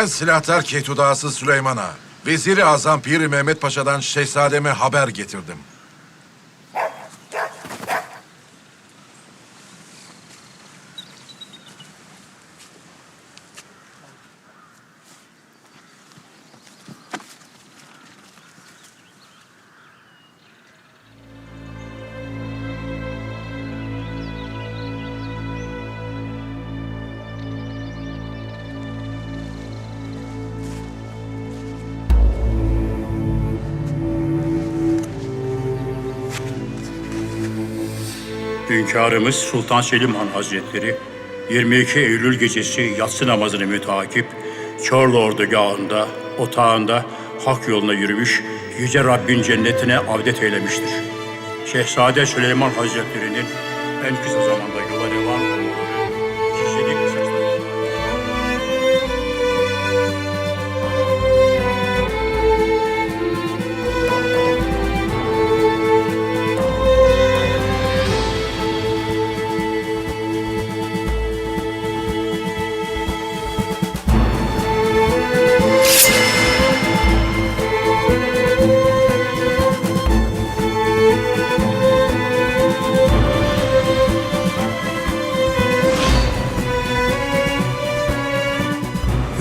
Ben silahtar Keytudası Süleyman'a, Veziri Azam Piri Mehmet Paşa'dan şehzademe haber getirdim. Hünkârımız Sultan Selim Han Hazretleri 22 Eylül gecesi yatsı namazını müteakip Çorlu ordugahında, otağında hak yoluna yürümüş, Yüce Rabbin cennetine avdet eylemiştir. Şehzade Süleyman Hazretleri'nin en kısa zamanda yola revan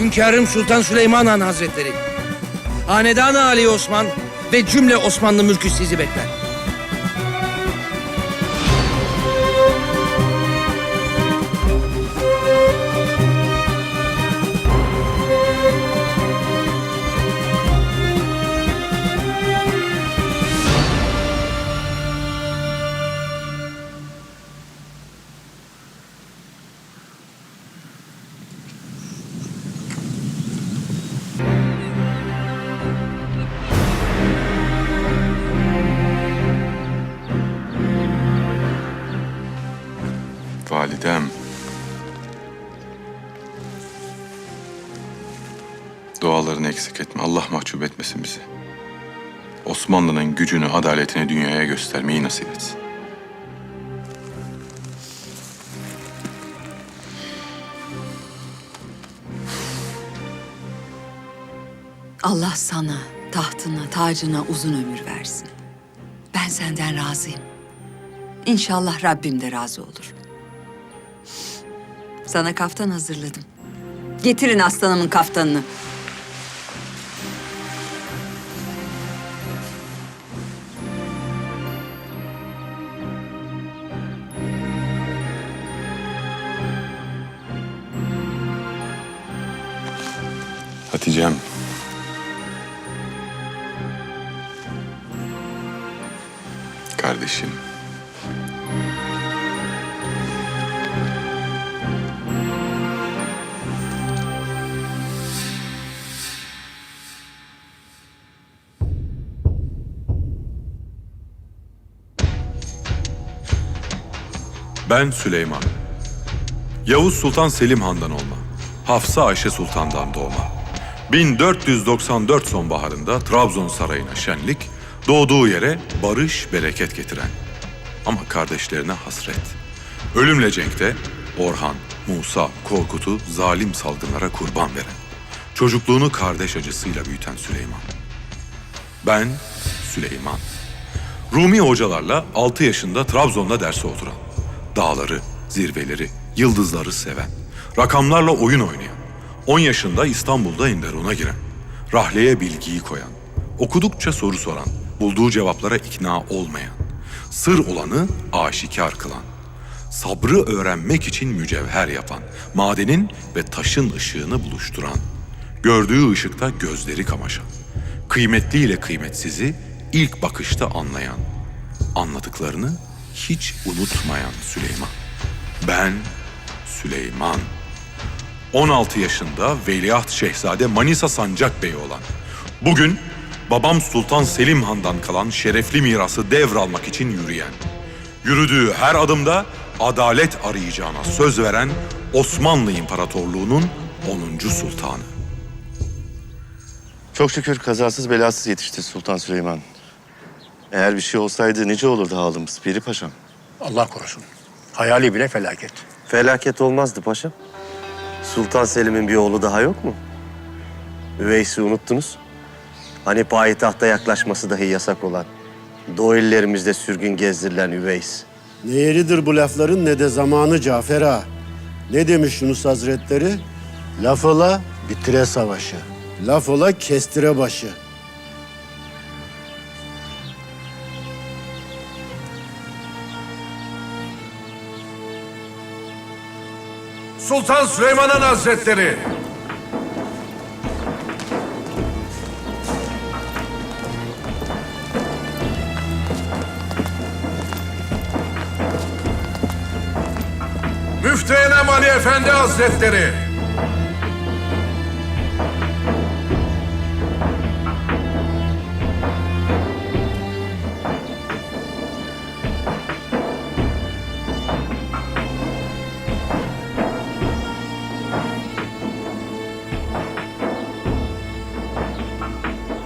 Hünkârım Sultan Süleyman Han Hazretleri. Hanedan-ı Ali Osman ve cümle Osmanlı mülkü sizi bekler. Dualarını eksik etme. Allah mahcup etmesin bizi. Osmanlı'nın gücünü, adaletini dünyaya göstermeyi nasip etsin. Allah sana, tahtına, tacına uzun ömür versin. Ben senden razıyım. İnşallah Rabbim de razı olur. Sana kaftan hazırladım. Getirin aslanımın kaftanını. Kardeşim. Ben Süleyman. Yavuz Sultan Selim Han'dan olma. Hafsa Ayşe Sultan'dan doğma. 1494 sonbaharında Trabzon Sarayı'na şenlik, doğduğu yere barış, bereket getiren. Ama kardeşlerine hasret. Ölümle cenkte Orhan, Musa, Korkut'u zalim salgınlara kurban veren. Çocukluğunu kardeş acısıyla büyüten Süleyman. Ben Süleyman. Rumi hocalarla 6 yaşında Trabzon'da derse oturan. Dağları, zirveleri, yıldızları seven. Rakamlarla oyun oynayan. 10 yaşında İstanbul'da Enderun'a giren. Rahleye bilgiyi koyan. Okudukça soru soran. Bulduğu cevaplara ikna olmayan. Sır olanı aşikar kılan. Sabrı öğrenmek için mücevher yapan. Madenin ve taşın ışığını buluşturan. Gördüğü ışıkta gözleri kamaşan. Kıymetli ile kıymetsizi ilk bakışta anlayan. Anladıklarını hiç unutmayan Süleyman. Ben Süleyman. 16 yaşında Veliaht Şehzade Manisa Sancak olan. Bugün babam Sultan Selim Han'dan kalan şerefli mirası devralmak için yürüyen. Yürüdüğü her adımda adalet arayacağına söz veren Osmanlı İmparatorluğu'nun 10. sultanı. Çok şükür kazasız belasız yetişti Sultan Süleyman. Eğer bir şey olsaydı nice olurdu halımız Piri Paşam. Allah korusun. Hayali bile felaket. Felaket olmazdı paşam. Sultan Selim'in bir oğlu daha yok mu? Üveys'i unuttunuz. Hani payitahta yaklaşması dahi yasak olan, Doğu illerimizde sürgün gezdirilen Üveys. Ne yeridir bu lafların ne de zamanı Cafer Ağa. Ne demiş Yunus Hazretleri? Laf ola bitire savaşı. Laf ola kestire başı. Sultan Süleyman'ın Hazretleri. Müftüenem Ali Efendi Hazretleri.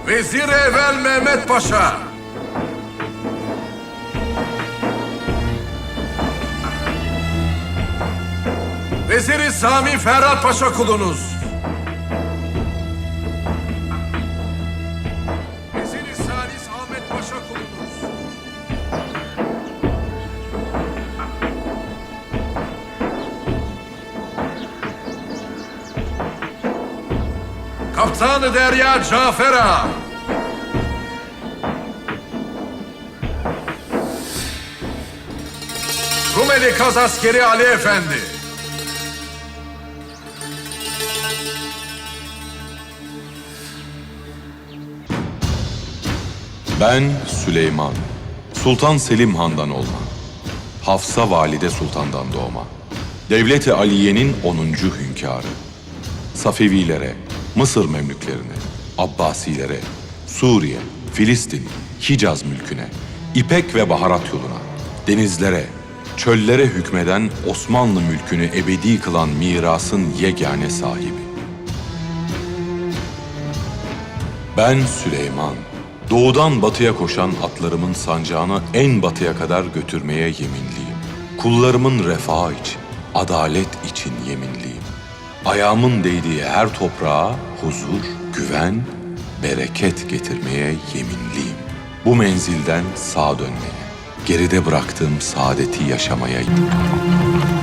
Vezir Evvel Mehmet Paşa. Veziri Sami Ferhat Paşa kulunuz. Veziri Salis Ahmet Paşa kulunuz. Kaptanı Derya Cafer Ağa. Rumeli Kaz Askeri Ali Efendi. Ben Süleyman, Sultan Selim Han'dan olma. Hafsa Valide Sultan'dan doğma. Devleti Aliye'nin 10. hünkârı. Safevilere, Mısır memlüklerine, Abbasilere, Suriye, Filistin, Hicaz mülküne, İpek ve baharat yoluna, denizlere, çöllere hükmeden Osmanlı mülkünü ebedi kılan mirasın yegane sahibi. Ben Süleyman. Doğudan batıya koşan atlarımın sancağını en batıya kadar götürmeye yeminliyim. Kullarımın refahı için, adalet için yeminliyim. Ayağımın değdiği her toprağa huzur, güven, bereket getirmeye yeminliyim. Bu menzilden sağ dönmeye, geride bıraktığım saadeti yaşamaya Bu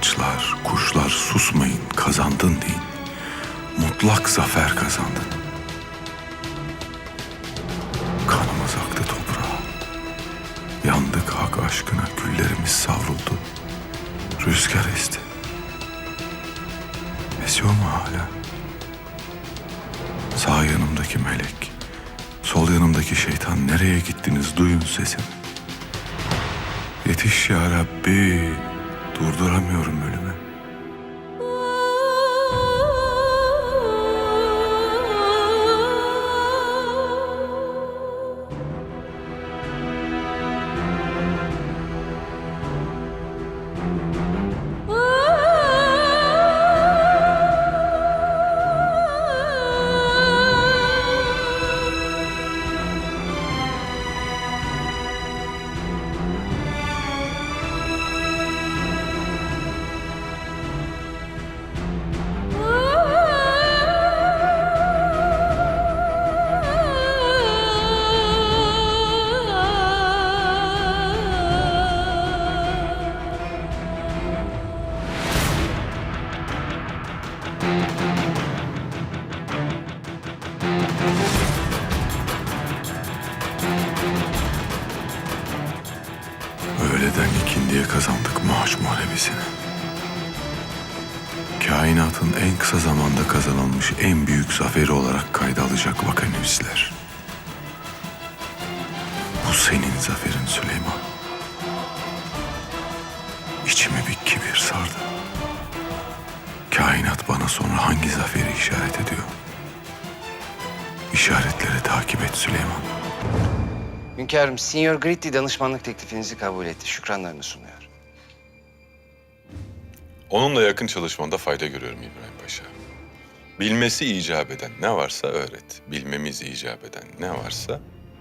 ağaçlar, kuşlar susmayın, kazandın deyin. Mutlak zafer kazandın. Kanımız aktı toprağa. Yandık hak aşkına güllerimiz savruldu. Rüzgar esti. Esiyor mu hala? Sağ yanımdaki melek, sol yanımdaki şeytan nereye gittiniz duyun sesimi. Yetiş ya Rabbi, durduramıyorum ölümü. İçimi bir kibir sardı. Kainat bana sonra hangi zaferi işaret ediyor? İşaretleri takip et Süleyman. Hünkârım, Signor Gritti danışmanlık teklifinizi kabul etti. Şükranlarını sunuyor. Onunla yakın çalışmanda fayda görüyorum İbrahim Paşa. Bilmesi icap eden ne varsa öğret. Bilmemiz icap eden ne varsa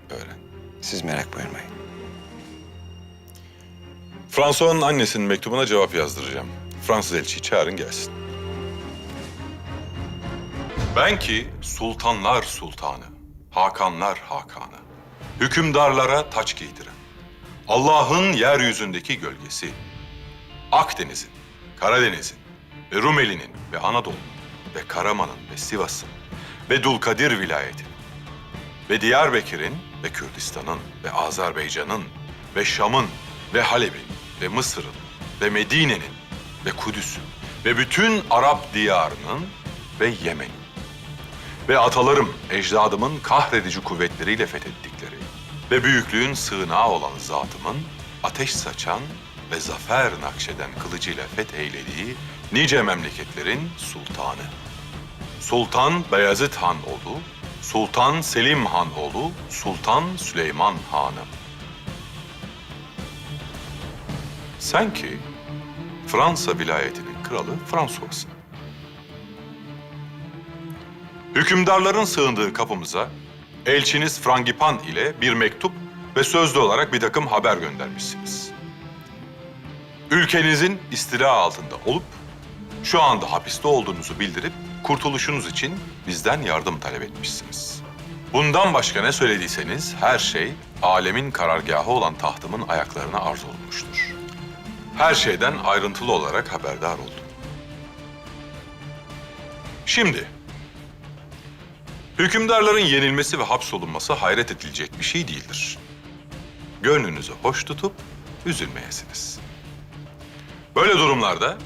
öğren. Siz merak buyurmayın. François'un annesinin mektubuna cevap yazdıracağım. Fransız elçiyi çağırın gelsin. Ben ki sultanlar sultanı, hakanlar hakanı, hükümdarlara taç giydiren, Allah'ın yeryüzündeki gölgesi, Akdeniz'in, Karadeniz'in ve Rumeli'nin ve Anadolu'nun ve Karaman'ın ve Sivas'ın ve Dulkadir vilayetinin ve Diyarbakır'ın ve Kürdistan'ın ve Azerbaycan'ın ve Şam'ın ve Halep'in ve Mısır'ın ve Medine'nin ve Kudüs'ün ve bütün Arap diyarının ve Yemen'in ve atalarım, ecdadımın kahredici kuvvetleriyle fethettikleri ve büyüklüğün sığınağı olan zatımın ateş saçan ve zafer nakşeden kılıcıyla fetheylediği nice memleketlerin sultanı. Sultan Beyazıt Han oğlu, Sultan Selim Han oğlu, Sultan Süleyman Hanım. Sen ki Fransa vilayetinin kralı François'sın. Hükümdarların sığındığı kapımıza elçiniz Frangipan ile bir mektup ve sözlü olarak bir takım haber göndermişsiniz. Ülkenizin istila altında olup şu anda hapiste olduğunuzu bildirip kurtuluşunuz için bizden yardım talep etmişsiniz. Bundan başka ne söylediyseniz her şey alemin karargahı olan tahtımın ayaklarına arz olmuştur. Her şeyden ayrıntılı olarak haberdar oldum. Şimdi Hükümdarların yenilmesi ve hapsolunması hayret edilecek bir şey değildir. Gönlünüzü hoş tutup üzülmeyesiniz. Böyle durumlarda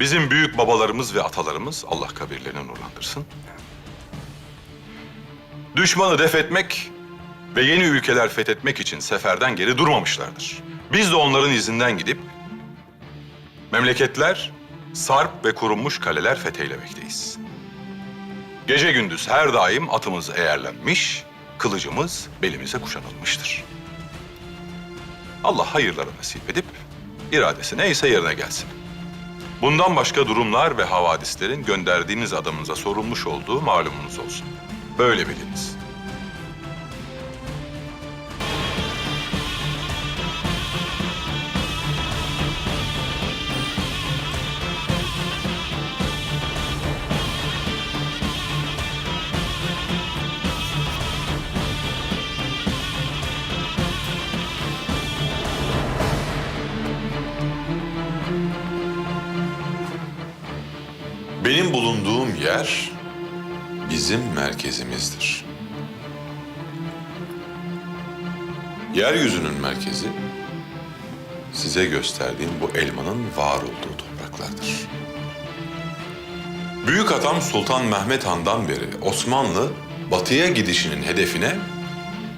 bizim büyük babalarımız ve atalarımız Allah kabirlerini nurlandırsın. Düşmanı def etmek ve yeni ülkeler fethetmek için seferden geri durmamışlardır. Biz de onların izinden gidip memleketler, sarp ve kurulmuş kaleler fetheylemekteyiz. Gece gündüz her daim atımız eğerlenmiş, kılıcımız belimize kuşanılmıştır. Allah hayırları nasip edip iradesi neyse yerine gelsin. Bundan başka durumlar ve havadislerin gönderdiğiniz adamınıza sorulmuş olduğu malumunuz olsun. Böyle biliniz. Bizim merkezimizdir. Yeryüzünün merkezi size gösterdiğim bu elmanın var olduğu topraklardır. Büyük atam Sultan Mehmet Han'dan beri Osmanlı batıya gidişinin hedefine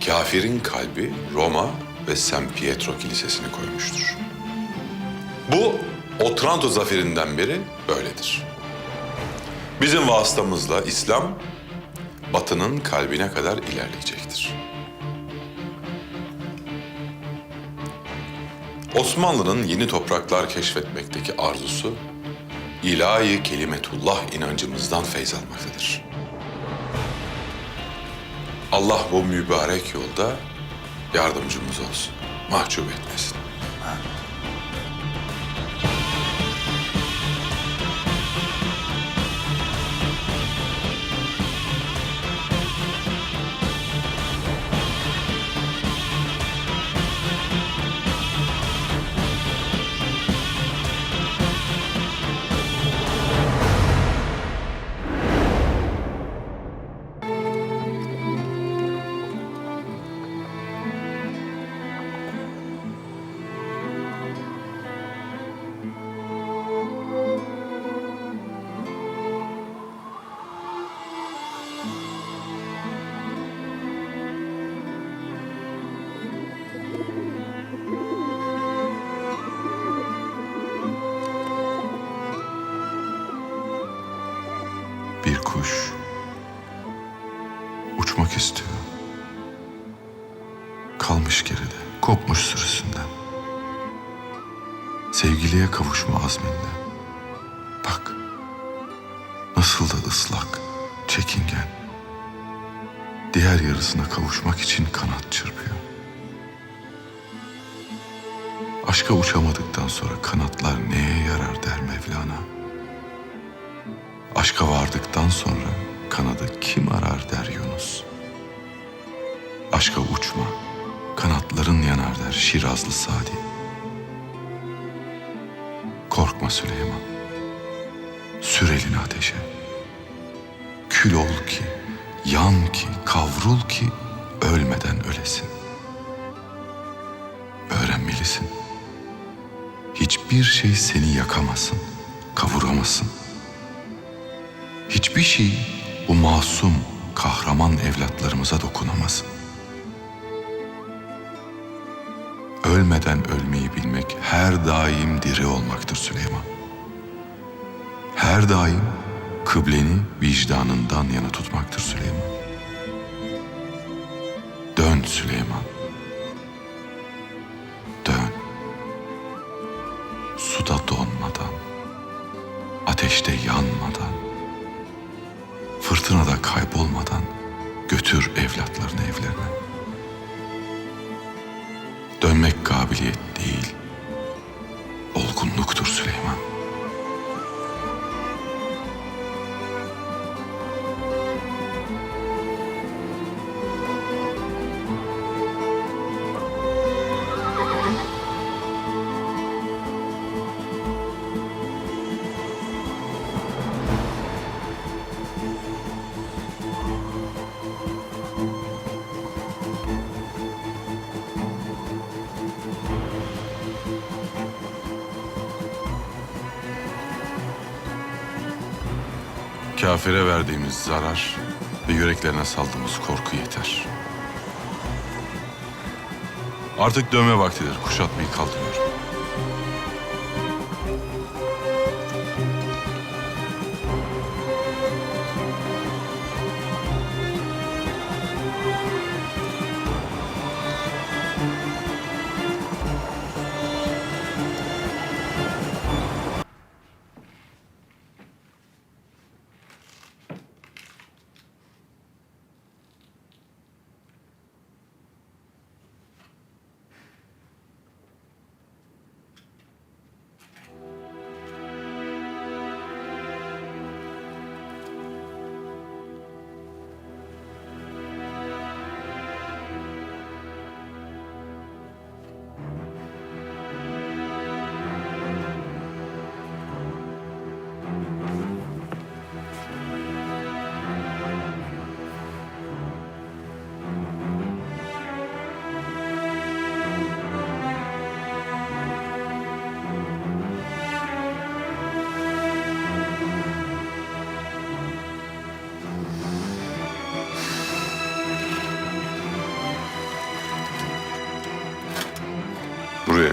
kafirin kalbi Roma ve San Pietro Kilisesi'ni koymuştur. Bu Otranto zaferinden beri böyledir. Bizim vasıtamızla İslam batının kalbine kadar ilerleyecektir. Osmanlı'nın yeni topraklar keşfetmekteki arzusu ilahi kelimetullah inancımızdan feyz almaktadır. Allah bu mübarek yolda yardımcımız olsun. Mahcup etmesin. Uçmak istiyor. Kalmış geride, kopmuş sürüsünden. Sevgiliye kavuşma azminde. Bak, nasıl da ıslak, çekingen. Diğer yarısına kavuşmak için kanat çırpıyor. Aşka uçamadıktan sonra kanatlar neye yarar der Mevlana. Aşka vardıktan sonra kanadı kim arar der Yunus. Aşka uçma, kanatların yanar der Şirazlı Sadi. Korkma Süleyman, sür elini ateşe. Kül ol ki, yan ki, kavrul ki ölmeden ölesin. Öğrenmelisin. Hiçbir şey seni yakamasın, kavuramasın. Hiçbir şey bu masum, kahraman evlatlarımıza dokunamasın. Ölmeden ölmeyi bilmek her daim diri olmaktır Süleyman. Her daim kıbleni vicdanından yana tutmaktır Süleyman. Dön Süleyman. Dön. Suda donmadan, ateşte yanmadan, fırtınada kaybolmadan götür evlatlarını evlerine. Dönmek kabiliyet Kafire verdiğimiz zarar ve yüreklerine saldığımız korku yeter. Artık dönme vaktidir. Kuşatmayı kaldırıyorum.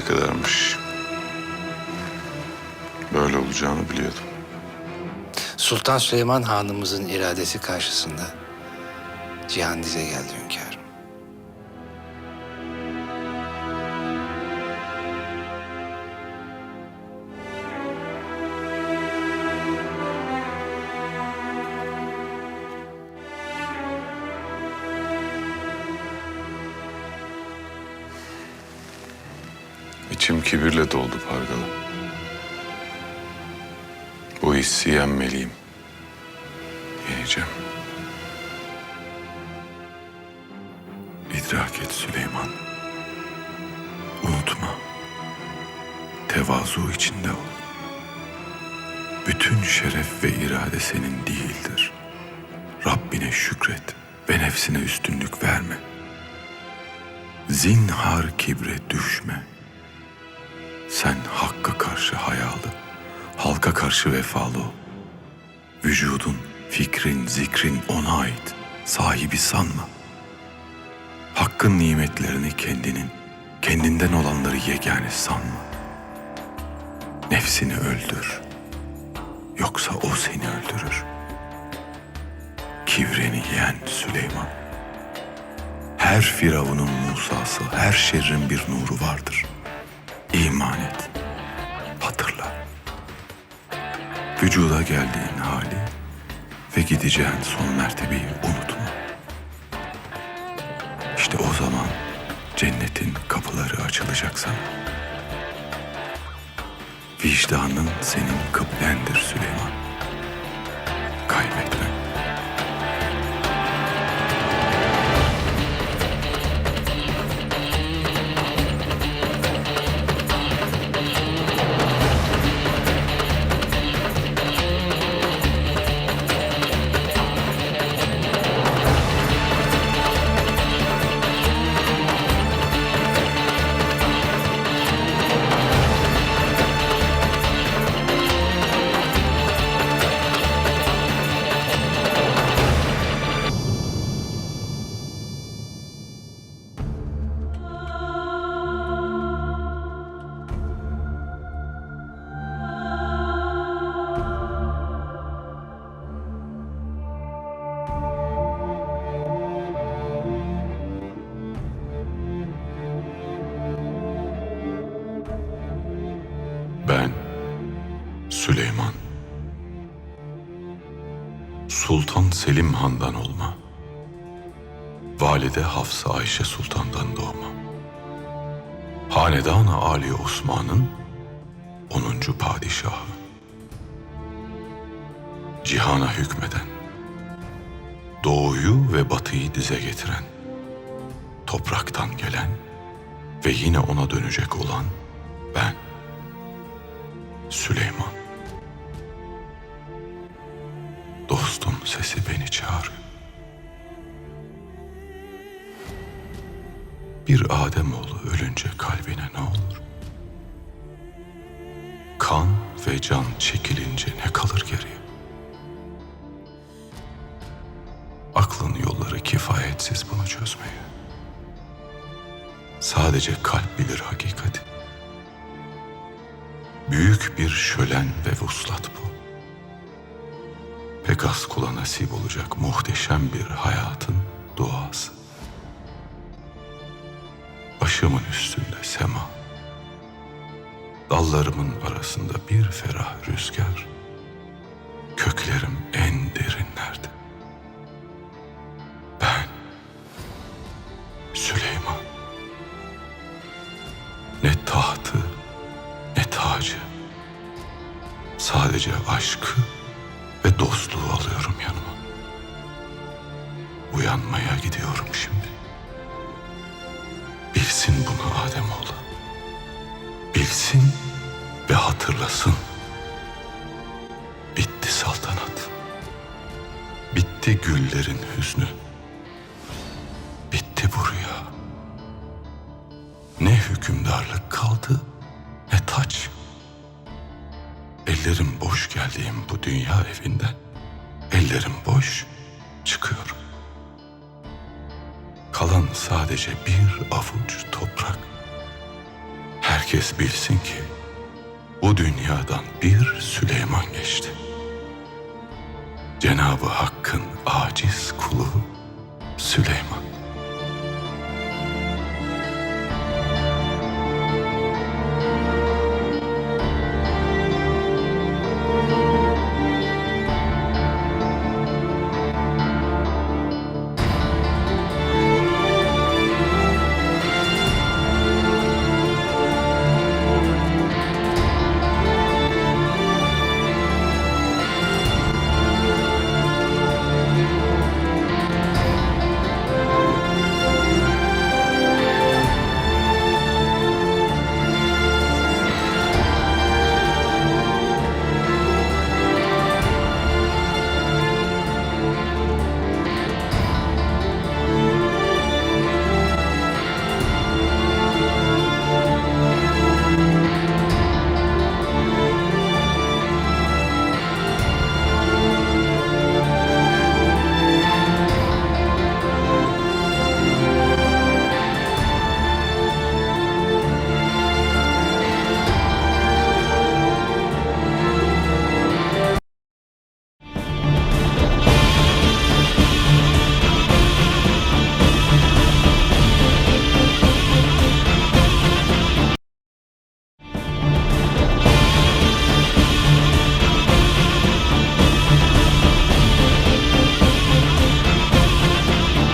Kadarmış. Böyle olacağını biliyordum. Sultan Süleyman Hanımızın iradesi karşısında cihan dize geldi doldu Pargalı. Bu hissi yenmeliyim. Yeneceğim. İdrak et Süleyman. Unutma. Tevazu içinde ol. Bütün şeref ve irade senin değildir. Rabbine şükret ve nefsine üstünlük verme. Zinhar kibre düşme. Sen hakka karşı hayalı, halka karşı vefalı ol. Vücudun, fikrin, zikrin ona ait. Sahibi sanma. Hakkın nimetlerini kendinin, kendinden olanları yegane sanma. Nefsini öldür. Yoksa o seni öldürür. kivreni yiyen Süleyman. Her firavunun Musa'sı, her şerrin bir nuru vardır. İman et, hatırla. Vücuda geldiğin hali ve gideceğin son mertebeyi unutma. İşte o zaman cennetin kapıları açılacak sana. Vicdanın senin kıblendir Süleyman. Selim Han'dan olma. Valide Hafsa Ayşe Sultan'dan doğma. Hanedan-ı Ali Osman'ın 10. padişahı. Cihana hükmeden, doğuyu ve batıyı dize getiren, topraktan gelen ve yine ona dönecek olan ben. Süleyman. Sesi beni çağırıyor. Bir Ademoğlu ölünce kalbine ne olur? Kan ve can çekilince ne kalır geriye? Aklın yolları kifayetsiz bunu çözmeye. Sadece kalp bilir hakikati. Büyük bir şölen ve vuslat bu. Pek az kula nasip olacak muhteşem bir hayatın duası. Başımın üstünde sema. Dallarımın arasında bir ferah rüzgar. Köklerim en derinlerde. Ben Süleyman. Ne tahtı ne tacı. Sadece aşkı Uyanmaya gidiyorum şimdi. Bilsin bunu Ademoğlu. Bilsin ve hatırlasın. Bitti saltanat. Bitti güllerin hüznü. Bitti bu rüya. Ne hükümdarlık kaldı ne taç. Ellerim boş geldiğim bu dünya evinden ellerim boş Kalan sadece bir avuç toprak. Herkes bilsin ki bu dünyadan bir Süleyman geçti. Cenabı Hakk'ın aciz kulu Süleyman.